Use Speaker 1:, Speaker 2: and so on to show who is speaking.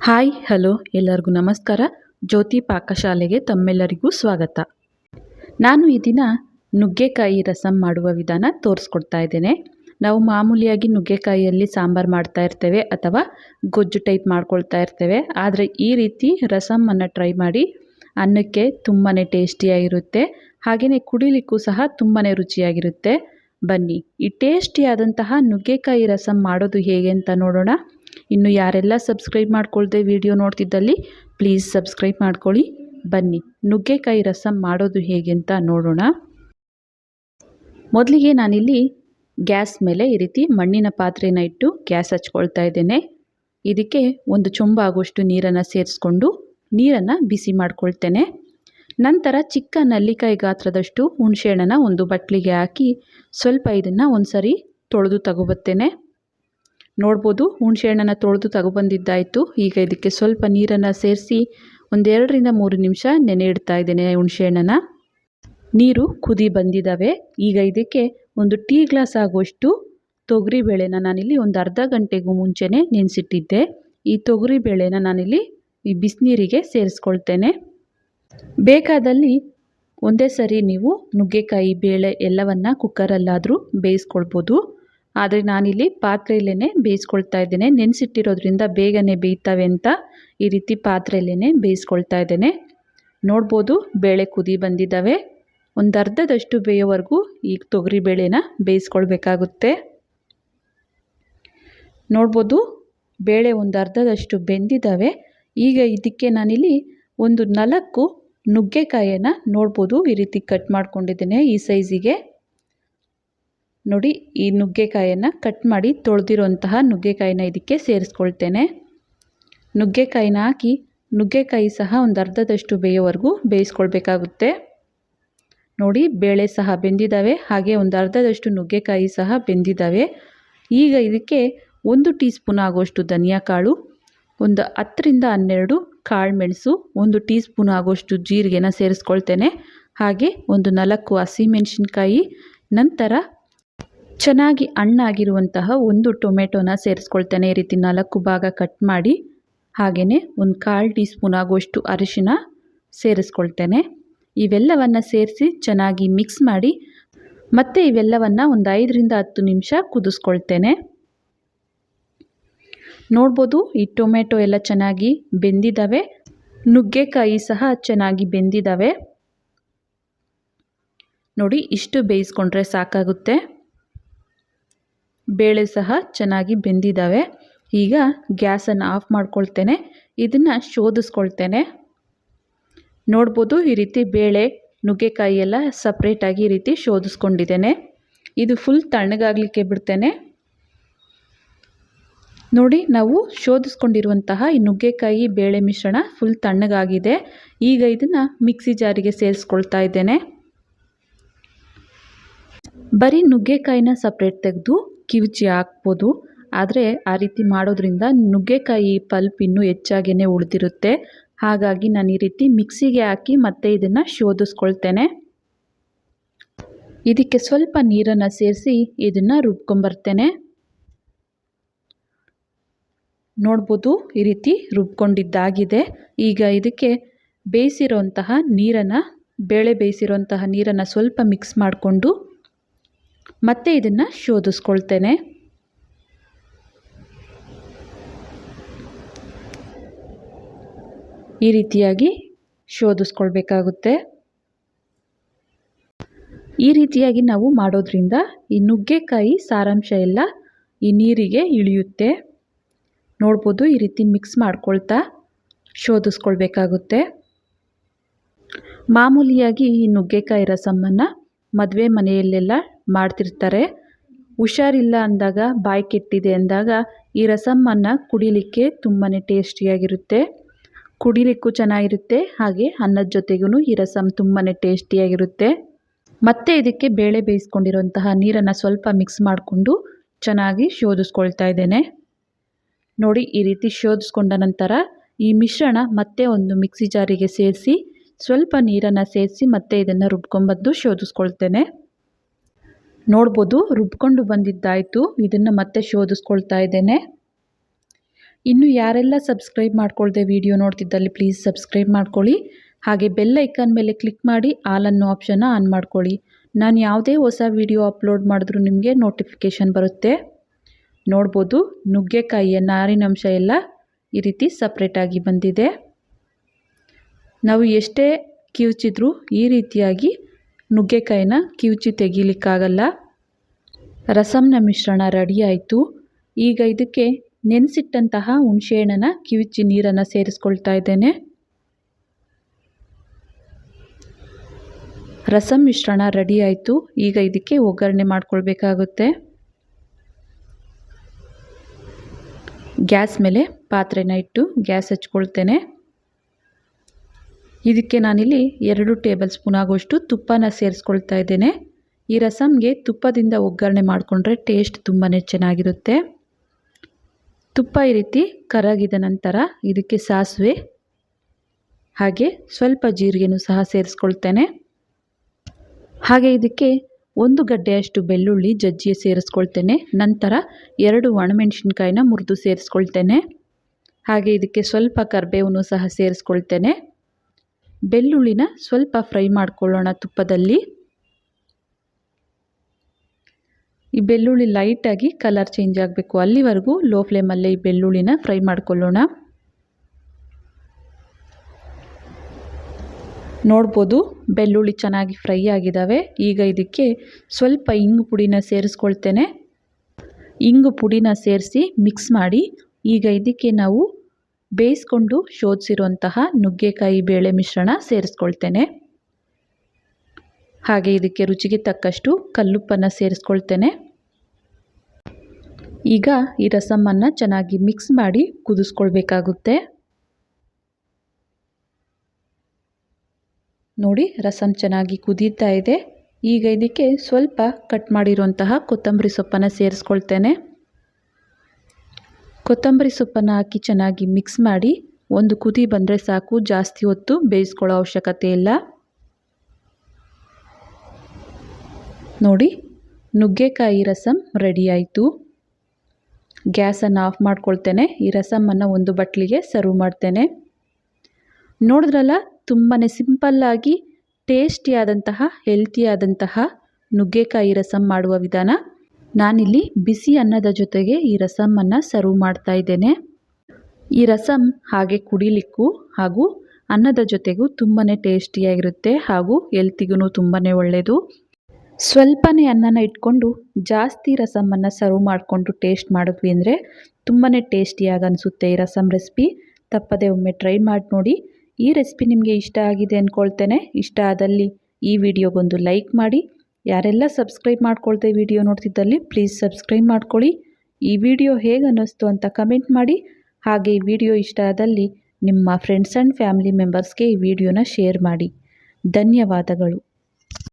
Speaker 1: Hi, hello, ಎಲ್ಲರಿಗೂ ನಮಸ್ಕಾರ. ಜ್ಯೋತಿ ಪಾಕಶಾಲೆಗೆ ತಮ್ಮೆಲ್ಲರಿಗೂ ಸ್ವಾಗತ. ನಾನು ಈ ದಿನ ನುಗ್ಗೆಕಾಯಿ ರಸಂ ಮಾಡುವ ವಿಧಾನ ತೋರಿಸ್ಕೊಡ್ತಾ ಇದ್ದೇನೆ. ನಾವು ಮಾಮೂಲಿಯಾಗಿ ನುಗ್ಗೆಕಾಯಿಯಲ್ಲಿ ಸಾಂಬಾರು ಮಾಡ್ತಾ ಇರ್ತೇವೆ ಅಥವಾ ಗೊಜ್ಜು ಟೈಪ್ ಮಾಡ್ಕೊಳ್ತಾ ಇರ್ತೇವೆ. ಆದರೆ ಈ ರೀತಿ ರಸಮನ್ನು ಟ್ರೈ ಮಾಡಿ ಅನ್ನಕ್ಕೆ ತುಂಬಾ ಟೇಸ್ಟಿಯಾಗಿರುತ್ತೆ. ಹಾಗೆಯೇ ಕುಡಿಲಿಕ್ಕೂ ಸಹ ತುಂಬಾ ರುಚಿಯಾಗಿರುತ್ತೆ. ಬನ್ನಿ, ಈ ಟೇಸ್ಟಿಯಾದಂತಹ ನುಗ್ಗೆಕಾಯಿ ರಸಂ ಮಾಡೋದು ಹೇಗೆ ಅಂತ ನೋಡೋಣ. ಇನ್ನು ಯಾರೆಲ್ಲ ಸಬ್ಸ್ಕ್ರೈಬ್ ಮಾಡ್ಕೊಳ್ದೆ ವಿಡಿಯೋ ನೋಡ್ತಿದ್ದಲ್ಲಿ ಪ್ಲೀಸ್ ಸಬ್ಸ್ಕ್ರೈಬ್ ಮಾಡ್ಕೊಳ್ಳಿ. ಬನ್ನಿ, ನುಗ್ಗೆಕಾಯಿ ರಸಂ ಮಾಡೋದು ಹೇಗೆ ಅಂತ ನೋಡೋಣ. ಮೊದಲಿಗೆ ನಾನಿಲ್ಲಿ ಗ್ಯಾಸ್ ಮೇಲೆ ಈ ರೀತಿ ಮಣ್ಣಿನ ಪಾತ್ರೆನ ಇಟ್ಟು ಗ್ಯಾಸ್ ಹಚ್ಕೊಳ್ತಾ ಇದ್ದೇನೆ. ಇದಕ್ಕೆ ಒಂದು ಚೊಂಬ ಆಗುವಷ್ಟು ನೀರನ್ನು ಸೇರಿಸ್ಕೊಂಡು ನೀರನ್ನು ಬಿಸಿ ಮಾಡ್ಕೊಳ್ತೇನೆ. ನಂತರ ಚಿಕ್ಕ ನಲ್ಲಿಕಾಯಿ ಗಾತ್ರದಷ್ಟು ಹುಣಸೆಹಣ್ಣನ್ನು ಒಂದು ಬಟ್ಲಿಗೆ ಹಾಕಿ ಸ್ವಲ್ಪ ಇದನ್ನು ಒಂದು ಸರಿ ತೊಳೆದು ತಗೊಬರ್ತೇನೆ. ನೋಡ್ಬೋದು. ಹುಣಸೆಹಣ್ಣನ್ನು ತೊಳೆದು ತಗೊಬಂದಿದ್ದಾಯಿತು ಈಗ ಇದಕ್ಕೆ ಸ್ವಲ್ಪ ನೀರನ್ನು ಸೇರಿಸಿ ಒಂದೆರಡರಿಂದ ಮೂರು ನಿಮಿಷ ನೆನೆ ಇಡ್ತಾ ಇದ್ದೇನೆ ಹುಣಸೆಹಣ್ಣನ್ನು ನೀರು ಕುದಿ ಬಂದಿದ್ದಾವೆ ಈಗ ಇದಕ್ಕೆ ಒಂದು ಟೀ ಗ್ಲಾಸ್ ಆಗುವಷ್ಟು ತೊಗರಿ ಬೇಳೆನ ನಾನಿಲ್ಲಿ ಒಂದು ಅರ್ಧ ಗಂಟೆಗೂ ಮುಂಚೆನೇ ನೆನೆಸಿಟ್ಟಿದ್ದೆ. ಈ ತೊಗರಿ ಬೇಳೆನ ನಾನಿಲ್ಲಿ ಈ ಬಿಸಿನೀರಿಗೆ ಸೇರಿಸ್ಕೊಳ್ತೇನೆ. ಬೇಕಾದಲ್ಲಿ ಒಂದೇ ಸರಿ ನೀವು ನುಗ್ಗೆಕಾಯಿ, ಬೇಳೆ ಎಲ್ಲವನ್ನು ಕುಕ್ಕರಲ್ಲಾದರೂ ಬೇಯಿಸ್ಕೊಳ್ಬೋದು. ಆದರೆ ನಾನಿಲ್ಲಿ ಪಾತ್ರೆಯಲ್ಲೇ ಬೇಯಿಸ್ಕೊಳ್ತಾ ಇದ್ದೇನೆ. ನೆನೆಸಿಟ್ಟಿರೋದ್ರಿಂದ ಬೇಗನೆ ಬೇಯ್ತವೆ ಅಂತ ಈ ರೀತಿ ಪಾತ್ರೆಯಲ್ಲೇ ಬೇಯಿಸ್ಕೊಳ್ತಾ ಇದ್ದೇನೆ. ನೋಡ್ಬೋದು ಬೇಳೆ ಕುದಿ ಬಂದಿದ್ದಾವೆ. ಒಂದು ಅರ್ಧದಷ್ಟು ಬೇಯೋವರೆಗೂ ಈ ತೊಗರಿ ಬೇಳೆನ ಬೇಯಿಸ್ಕೊಳ್ಬೇಕಾಗುತ್ತೆ. ನೋಡ್ಬೋದು ಬೇಳೆ ಒಂದು ಅರ್ಧದಷ್ಟು ಬೆಂದಿದ್ದಾವೆ. ಈಗ ಇದಕ್ಕೆ ನಾನಿಲ್ಲಿ ಒಂದು ನಾಲ್ಕು ನುಗ್ಗೆಕಾಯಿಯನ್ನು ನೋಡ್ಬೋದು ಈ ರೀತಿ ಕಟ್ ಮಾಡ್ಕೊಂಡಿದ್ದೇನೆ ಈ ಸೈಜಿಗೆ. ನೋಡಿ, ಈ ನುಗ್ಗೆಕಾಯನ್ನು ಕಟ್ ಮಾಡಿ ತೊಳೆದಿರುವಂತಹ ನುಗ್ಗೆಕಾಯಿನ ಇದಕ್ಕೆ ಸೇರಿಸ್ಕೊಳ್ತೇನೆ. ನುಗ್ಗೆಕಾಯಿನ ಹಾಕಿ, ನುಗ್ಗೆಕಾಯಿ ಸಹ ಒಂದು ಅರ್ಧದಷ್ಟು ಬೇಯೋವರೆಗೂ ಬೇಯಿಸ್ಕೊಳ್ಬೇಕಾಗುತ್ತೆ. ನೋಡಿ, ಬೇಳೆ ಸಹ ಬೆಂದಿದ್ದಾವೆ ಹಾಗೆ ಒಂದು ಅರ್ಧದಷ್ಟು ನುಗ್ಗೆಕಾಯಿ ಸಹ ಬೆಂದಿದ್ದಾವೆ ಈಗ ಇದಕ್ಕೆ ಒಂದು ಟೀ ಸ್ಪೂನ್ ಆಗುವಷ್ಟು ಧನಿಯಾ ಕಾಳು ಒಂದು ಹತ್ತರಿಂದ ಹನ್ನೆರಡು ಕಾಳು ಮೆಣಸು ಒಂದು ಟೀ ಸ್ಪೂನ್ ಆಗುವಷ್ಟು ಜೀರಿಗೆನ ಸೇರಿಸ್ಕೊಳ್ತೇನೆ. ಹಾಗೆ ಒಂದು ನಾಲ್ಕು ಹಸಿಮೆಣಸಿನ್ಕಾಯಿ, ನಂತರ ಚೆನ್ನಾಗಿ ಹಣ್ಣಾಗಿರುವಂತಹ ಒಂದು ಟೊಮೆಟೊನ ಸೇರಿಸ್ಕೊಳ್ತೇನೆ. ಈ ರೀತಿ ನಾಲ್ಕು ಭಾಗ ಕಟ್ ಮಾಡಿ ಹಾಗೆಯೇ ಒಂದು ಕಾಲು ಟೀ ಸ್ಪೂನ್ ಆಗುವಷ್ಟು ಅರಿಶಿನ ಸೇರಿಸ್ಕೊಳ್ತೇನೆ. ಇವೆಲ್ಲವನ್ನು ಸೇರಿಸಿ ಚೆನ್ನಾಗಿ ಮಿಕ್ಸ್ ಮಾಡಿ, ಮತ್ತೆ ಇವೆಲ್ಲವನ್ನು ಒಂದು ಐದರಿಂದ ಹತ್ತು ನಿಮಿಷ ಕುದಿಸ್ಕೊಳ್ತೇನೆ. ನೋಡ್ಬೋದು ಈ ಟೊಮೆಟೊ ಎಲ್ಲ ಚೆನ್ನಾಗಿ ಬೆಂದಿದ್ದಾವೆ ನುಗ್ಗೆಕಾಯಿ ಸಹ ಚೆನ್ನಾಗಿ ಬೆಂದಿದ್ದಾವೆ ನೋಡಿ, ಇಷ್ಟು ಬೇಯಿಸ್ಕೊಂಡ್ರೆ ಸಾಕಾಗುತ್ತೆ. ಬೇಳೆ ಸಹ ಚೆನ್ನಾಗಿ ಬೆಂದಿದ್ದಾವೆ ಈಗ ಗ್ಯಾಸನ್ನು ಆಫ್ ಮಾಡ್ಕೊಳ್ತೇನೆ. ಇದನ್ನು ಶೋಧಿಸ್ಕೊಳ್ತೇನೆ. ನೋಡ್ಬೋದು ಈ ರೀತಿ ಬೇಳೆ, ನುಗ್ಗೆಕಾಯಿ ಎಲ್ಲ ಸಪ್ರೇಟಾಗಿ ಈ ರೀತಿ ಶೋಧಿಸ್ಕೊಂಡಿದ್ದೇನೆ. ಇದು ಫುಲ್ ತಣ್ಣಗಾಗಲಿಕ್ಕೆ ಬಿಡ್ತೇನೆ. ನೋಡಿ, ನಾವು ಶೋಧಿಸ್ಕೊಂಡಿರುವಂತಹ ಈ ನುಗ್ಗೆಕಾಯಿ ಬೇಳೆ ಮಿಶ್ರಣ ಫುಲ್ ತಣ್ಣಗಾಗಿದೆ. ಈಗ ಇದನ್ನು ಮಿಕ್ಸಿ ಜಾರಿಗೆ ಸೇರಿಸ್ಕೊಳ್ತಾ ಇದ್ದೇನೆ. ಬರೀ ನುಗ್ಗೆಕಾಯಿನ ಸಪ್ರೇಟ್ ತೆಗೆದು ಕಿವುಚಿ ಹಾಕ್ಬೋದು. ಆದರೆ ಆ ರೀತಿ ಮಾಡೋದ್ರಿಂದ ನುಗ್ಗೆಕಾಯಿ ಪಲ್ಪ್ ಇನ್ನೂ ಹೆಚ್ಚಾಗೇ ಉಳಿದಿರುತ್ತೆ. ಹಾಗಾಗಿ ನಾನು ಈ ರೀತಿ ಮಿಕ್ಸಿಗೆ ಹಾಕಿ ಮತ್ತೆ ಇದನ್ನು ಶೋಧಿಸ್ಕೊಳ್ತೇನೆ. ಇದಕ್ಕೆ ಸ್ವಲ್ಪ ನೀರನ್ನು ಸೇರಿಸಿ ಇದನ್ನು ರುಬ್ಕೊಂಬರ್ತೇನೆ. ನೋಡ್ಬೋದು ಈ ರೀತಿ ರುಬ್ಕೊಂಡಿದ್ದಾಗಿದೆ. ಈಗ ಇದಕ್ಕೆ ಬೇಯಿಸಿರೋಂತಹ ನೀರನ್ನು, ಬೇಳೆ ಬೇಯಿಸಿರೋಂತಹ ನೀರನ್ನು ಸ್ವಲ್ಪ ಮಿಕ್ಸ್ ಮಾಡಿಕೊಂಡು ಮತ್ತೆ ಇದನ್ನು ಶೋಧಿಸ್ಕೊಳ್ತೇನೆ. ಈ ರೀತಿಯಾಗಿ ಶೋಧಿಸ್ಕೊಳ್ಬೇಕಾಗುತ್ತೆ. ಈ ರೀತಿಯಾಗಿ ನಾವು ಮಾಡೋದ್ರಿಂದ ಈ ನುಗ್ಗೆಕಾಯಿ ಸಾರಾಂಶ ಎಲ್ಲ ಈ ನೀರಿಗೆ ಇಳಿಯುತ್ತೆ. ನೋಡ್ಬೋದು ಈ ರೀತಿ ಮಿಕ್ಸ್ ಮಾಡ್ಕೊಳ್ತಾ ಶೋಧಿಸ್ಕೊಳ್ಬೇಕಾಗುತ್ತೆ. ಮಾಮೂಲಿಯಾಗಿ ಈ ನುಗ್ಗೆಕಾಯಿ ರಸಮ್ಮನ್ನು ಮದುವೆ ಮನೆಯಲ್ಲೆಲ್ಲ ಮಾಡ್ತಿರ್ತಾರೆ. ಹುಷಾರಿಲ್ಲ ಅಂದಾಗ ಬಾಯಿ ಕೆಟ್ಟಿದೆ ಅಂದಾಗ ಈ ರಸಮ್ಮನ್ನು ಕುಡಿಲಿಕ್ಕೆ ತುಂಬಾ ಟೇಸ್ಟಿಯಾಗಿರುತ್ತೆ. ಕುಡಿಲಿಕ್ಕೂ ಚೆನ್ನಾಗಿರುತ್ತೆ, ಹಾಗೆ ಅನ್ನದ ಜೊತೆಗೂ ಈ ರಸಮ್ ತುಂಬಾ ಟೇಸ್ಟಿಯಾಗಿರುತ್ತೆ. ಮತ್ತೆ ಇದಕ್ಕೆ ಬೇಳೆ ಬೇಯಿಸ್ಕೊಂಡಿರುವಂತಹ ನೀರನ್ನು ಸ್ವಲ್ಪ ಮಿಕ್ಸ್ ಮಾಡಿಕೊಂಡು ಚೆನ್ನಾಗಿ ಶೋಧಿಸ್ಕೊಳ್ತಾ ಇದ್ದೇನೆ. ನೋಡಿ, ಈ ರೀತಿ ಶೋಧಿಸ್ಕೊಂಡ ನಂತರ ಈ ಮಿಶ್ರಣ ಮತ್ತೆ ಒಂದು ಮಿಕ್ಸಿ ಜಾರಿಗೆ ಸೇರಿಸಿ ಸ್ವಲ್ಪ ನೀರನ್ನು ಸೇರಿಸಿ ಮತ್ತೆ ಇದನ್ನು ರುಬ್ಕೊಂಬಂದು ಶೋಧಿಸ್ಕೊಳ್ತೇನೆ. ನೋಡ್ಬೋದು, ರುಬ್ಕೊಂಡು ಬಂದಿದ್ದಾಯಿತು. ಇದನ್ನು ಮತ್ತೆ ಶೋಧಿಸ್ಕೊಳ್ತಾ ಇದ್ದೇನೆ. ಇನ್ನು ಯಾರೆಲ್ಲ ಸಬ್ಸ್ಕ್ರೈಬ್ ಮಾಡ್ಕೊಳ್ದೆ ವಿಡಿಯೋ ನೋಡ್ತಿದ್ದಲ್ಲಿ ಪ್ಲೀಸ್ ಸಬ್ಸ್ಕ್ರೈಬ್ ಮಾಡ್ಕೊಳ್ಳಿ. ಹಾಗೆ ಬೆಲ್ ಐಕಾನ್ ಮೇಲೆ ಕ್ಲಿಕ್ ಮಾಡಿ ಆಲ್ ಅನ್ನೋ ಆಪ್ಷನ್ನ ಆನ್ ಮಾಡ್ಕೊಳ್ಳಿ. ನಾನು ಯಾವುದೇ ಹೊಸ ವಿಡಿಯೋ ಅಪ್ಲೋಡ್ ಮಾಡಿದ್ರೂ ನಿಮಗೆ ನೋಟಿಫಿಕೇಷನ್ ಬರುತ್ತೆ. ನೋಡ್ಬೋದು, ನುಗ್ಗೆಕಾಯಿಯ ನಾರಿನಂಶ ಎಲ್ಲ ಈ ರೀತಿ ಸಪ್ರೇಟಾಗಿ ಬಂದಿದೆ. ನಾವು ಎಷ್ಟೇ ಕಿವುಚಿದ್ರೂ ಈ ರೀತಿಯಾಗಿ ನುಗ್ಗೆಕಾಯಿನ ಕಿವುಚಿ ತೆಗೀಲಿಕ್ಕಾಗಲ್ಲ. ರಸಮ್ನ ಮಿಶ್ರಣ ರೆಡಿ ಆಯಿತು. ಈಗ ಇದಕ್ಕೆ ನೆನೆಸಿಟ್ಟಂತಹ ಹುಣಸೆಹಣ್ಣನ ಕಿವುಚಿ ನೀರನ್ನು ಸೇರಿಸ್ಕೊಳ್ತಾ ಇದ್ದೇನೆ. ರಸಮ್ ಮಿಶ್ರಣ ರೆಡಿ ಆಯಿತು. ಈಗ ಇದಕ್ಕೆ ಒಗ್ಗರಣೆ ಮಾಡ್ಕೊಳ್ಬೇಕಾಗುತ್ತೆ. ಗ್ಯಾಸ್ ಮೇಲೆ ಪಾತ್ರೆನ ಇಟ್ಟು ಗ್ಯಾಸ್ ಹಚ್ಕೊಳ್ತೇನೆ. ಇದಕ್ಕೆ ನಾನಿಲ್ಲಿ ಎರಡು ಟೇಬಲ್ ಸ್ಪೂನ್ ಆಗುವಷ್ಟು ತುಪ್ಪನ ಸೇರಿಸ್ಕೊಳ್ತಾ ಇದ್ದೇನೆ. ಈ ರಸಮ್ಗೆ ತುಪ್ಪದಿಂದ ಒಗ್ಗರಣೆ ಮಾಡಿಕೊಂಡ್ರೆ ಟೇಸ್ಟ್ ತುಂಬಾ ಚೆನ್ನಾಗಿರುತ್ತೆ. ತುಪ್ಪ ಈ ರೀತಿ ಕರಗಿದ ನಂತರ ಇದಕ್ಕೆ ಸಾಸಿವೆ, ಹಾಗೆ ಸ್ವಲ್ಪ ಜೀರಿಗೆನೂ ಸಹ ಸೇರಿಸ್ಕೊಳ್ತೇನೆ. ಹಾಗೆ ಇದಕ್ಕೆ ಒಂದು ಗಡ್ಡೆಯಷ್ಟು ಬೆಳ್ಳುಳ್ಳಿ ಜಜ್ಜಿ ಸೇರಿಸ್ಕೊಳ್ತೇನೆ. ನಂತರ ಎರಡು ಒಣಮೆಣಸಿನ್ಕಾಯಿನ ಮುರಿದು ಸೇರಿಸ್ಕೊಳ್ತೇನೆ. ಹಾಗೆ ಇದಕ್ಕೆ ಸ್ವಲ್ಪ ಕರಿಬೇವನ್ನು ಸಹ ಸೇರಿಸ್ಕೊಳ್ತೇನೆ. ಬೆಳ್ಳುಳ್ಳಿನ ಸ್ವಲ್ಪ ಫ್ರೈ ಮಾಡ್ಕೊಳ್ಳೋಣ ತುಪ್ಪದಲ್ಲಿ. ಈ ಬೆಳ್ಳುಳ್ಳಿ ಲೈಟಾಗಿ ಕಲರ್ ಚೇಂಜ್ ಆಗಬೇಕು. ಅಲ್ಲಿವರೆಗೂ ಲೋ ಫ್ಲೇಮಲ್ಲೇ ಈ ಬೆಳ್ಳುಳ್ಳಿನ ಫ್ರೈ ಮಾಡ್ಕೊಳ್ಳೋಣ. ನೋಡ್ಬೋದು ಬೆಳ್ಳುಳ್ಳಿ ಚೆನ್ನಾಗಿ ಫ್ರೈ ಆಗಿದ್ದಾವೆ ಈಗ ಇದಕ್ಕೆ ಸ್ವಲ್ಪ ಇಂಗು ಪುಡಿನ ಸೇರಿಸ್ಕೊಳ್ತೇನೆ. ಇಂಗು ಪುಡಿನ ಸೇರಿಸಿ ಮಿಕ್ಸ್ ಮಾಡಿ. ಈಗ ಇದಕ್ಕೆ ನಾವು ಬೇಯಿಸ್ಕೊಂಡು ಶೋಧಿಸಿರುವಂತಹ ನುಗ್ಗೆಕಾಯಿ ಬೇಳೆ ಮಿಶ್ರಣ ಸೇರಿಸ್ಕೊಳ್ತೇನೆ. ಹಾಗೆ ಇದಕ್ಕೆ ರುಚಿಗೆ ತಕ್ಕಷ್ಟು ಕಲ್ಲುಪ್ಪನ್ನು ಸೇರಿಸ್ಕೊಳ್ತೇನೆ. ಈಗ ಈ ರಸಮನ್ನು ಚೆನ್ನಾಗಿ ಮಿಕ್ಸ್ ಮಾಡಿ ಕುದಿಸ್ಕೊಳ್ಬೇಕಾಗುತ್ತೆ. ನೋಡಿ ರಸಮ್ ಚೆನ್ನಾಗಿ ಕುದೀತಾ ಇದೆ. ಈಗ ಇದಕ್ಕೆ ಸ್ವಲ್ಪ ಕಟ್ ಮಾಡಿರುವಂತಹ ಕೊತ್ತಂಬರಿ ಸೊಪ್ಪನ್ನು ಸೇರಿಸ್ಕೊಳ್ತೇನೆ. ಕೊತ್ತಂಬರಿ ಸೊಪ್ಪನ್ನು ಹಾಕಿ ಚೆನ್ನಾಗಿ ಮಿಕ್ಸ್ ಮಾಡಿ ಒಂದು ಕುದಿ ಬಂದರೆ ಸಾಕು, ಜಾಸ್ತಿ ಹೊತ್ತು ಬೇಯಿಸ್ಕೊಳ್ಳೋ ಅವಶ್ಯಕತೆ ಇಲ್ಲ. ನೋಡಿ, ನುಗ್ಗೆಕಾಯಿ ರಸಮ್ ರೆಡಿ ಆಯಿತು. ಗ್ಯಾಸನ್ನು ಆಫ್ ಮಾಡ್ಕೊಳ್ತೇನೆ. ಈ ರಸಮನ್ನು ಒಂದು ಬಟ್ಲಿಗೆ ಸರ್ವ್ ಮಾಡ್ತೇನೆ. ನೋಡಿದ್ರಲ್ಲ ತುಂಬಾ ಸಿಂಪಲ್ಲಾಗಿ ಟೇಸ್ಟಿಯಾದಂತಹ ಹೆಲ್ತಿಯಾದಂತಹ ನುಗ್ಗೆಕಾಯಿ ರಸಮ್ ಮಾಡುವ ವಿಧಾನ. ನಾನಿಲ್ಲಿ ಬಿಸಿ ಅನ್ನದ ಜೊತೆಗೆ ಈ ರಸಮನ್ನು ಸರ್ವ್ ಮಾಡ್ತಾ ಇದ್ದೇನೆ. ಈ ರಸಮ್ ಹಾಗೆ ಕುಡಿಲಿಕ್ಕೂ ಹಾಗೂ ಅನ್ನದ ಜೊತೆಗೂ ತುಂಬಾ ಟೇಸ್ಟಿಯಾಗಿರುತ್ತೆ ಹಾಗೂ ಹೆಲ್ತಿಗೂ ತುಂಬಾ ಒಳ್ಳೆಯದು ಸ್ವಲ್ಪನೇ ಅನ್ನನ ಇಟ್ಕೊಂಡು ಜಾಸ್ತಿ ರಸಮನ್ನು ಸರ್ವ್ ಮಾಡಿಕೊಂಡು ಟೇಸ್ಟ್ ಮಾಡಿದ್ವಿ ಅಂದರೆ ತುಂಬಾ ಟೇಸ್ಟಿಯಾಗಿ ಅನಿಸುತ್ತೆ ಈ ರಸಮ್ ರೆಸಿಪಿ ತಪ್ಪದೆ ಒಮ್ಮೆ ಟ್ರೈ ಮಾಡಿ ನೋಡಿ. ಈ ರೆಸಿಪಿ ನಿಮಗೆ ಇಷ್ಟ ಆಗಿದೆ ಅಂದ್ಕೊಳ್ತೇನೆ ಇಷ್ಟ ಆದಲ್ಲಿ ಈ ವಿಡಿಯೋಗೊಂದು ಲೈಕ್ ಮಾಡಿ. ಯಾರೆಲ್ಲ ಸಬ್ಸ್ಕ್ರೈಬ್ ಮಾಡ್ಕೊಳ್ತೇ ವಿಡಿಯೋ ನೋಡ್ತಿದ್ದಲ್ಲಿ ಪ್ಲೀಸ್ ಸಬ್ಸ್ಕ್ರೈಬ್ ಮಾಡ್ಕೊಳ್ಳಿ. ಈ ವಿಡಿಯೋ ಹೇಗೆ ಅನ್ನಿಸ್ತು ಅಂತ ಕಮೆಂಟ್ ಮಾಡಿ. ಹಾಗೆ ಈ ವಿಡಿಯೋ ಇಷ್ಟ ಆದಲ್ಲಿ ನಿಮ್ಮ ಫ್ರೆಂಡ್ಸ್ ಆ್ಯಂಡ್ ಫ್ಯಾಮಿಲಿ ಮೆಂಬರ್ಸ್ಗೆ ಈ ವಿಡಿಯೋನ ಶೇರ್ ಮಾಡಿ. ಧನ್ಯವಾದಗಳು.